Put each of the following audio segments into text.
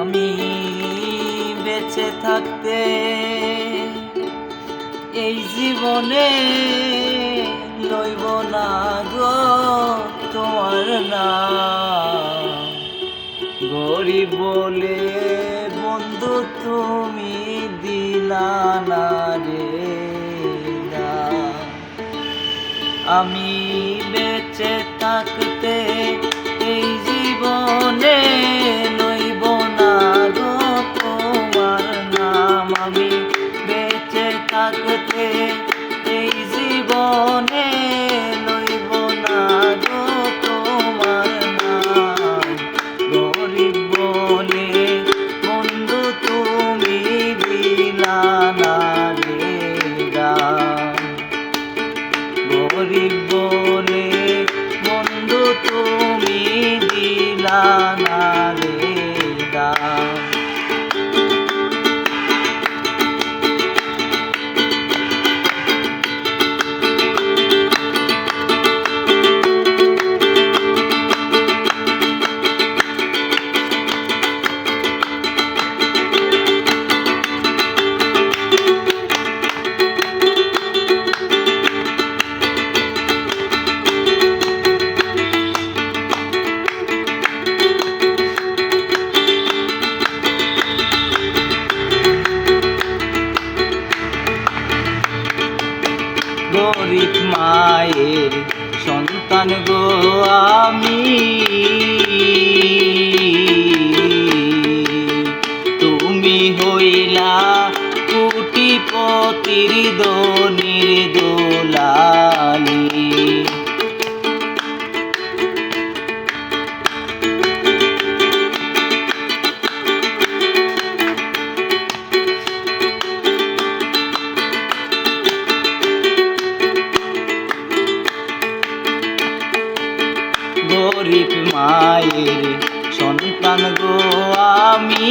আমি বেঁচে থাকতে এই জীবনে লইব না গো তোমার নাম। গরিব বলে বন্ধু তুমি দিলা না রে আমি বেঁচে থাকতে থাকতে এই জীবনে লইব না গো তোমার গরিব বলে, বন্ধু তুমি দিলা না। গরিব বলে, বন্ধু তুমি দিলা গরিব মায়ের সন্তান গো আমি। তুমি হইলা কুটিপতির দনির গরিব মায়ের সন্তান গো আমি।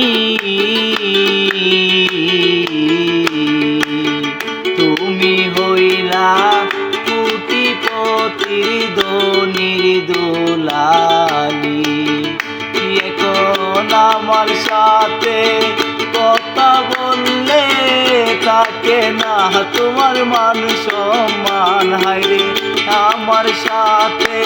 তুমি হইলা কুটিপতির দনির দোলালি। এখন আমার সাথে কথা বললে তাকে না, তোমার মান সম্মান হাইরে আমার সাথে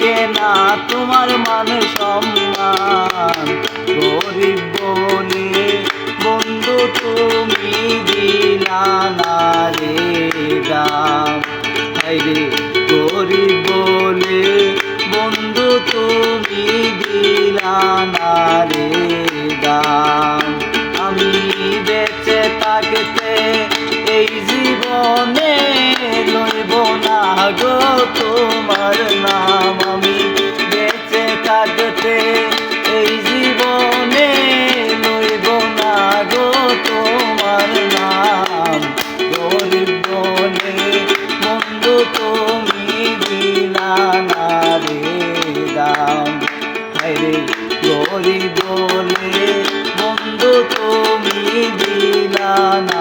তাকে না তোমার মান সম্মান। গরিব বলে বন্ধু তুমি দিলা না রে দাম হাইরে গরিব বলে বন্ধু তুমি দিলা না রে দাম। আমি বেঁচে থাকতে এই জীবনে লইব না গো তোমার নাম যায় রে গরি বলে বন্ধু তুমি দিলা না।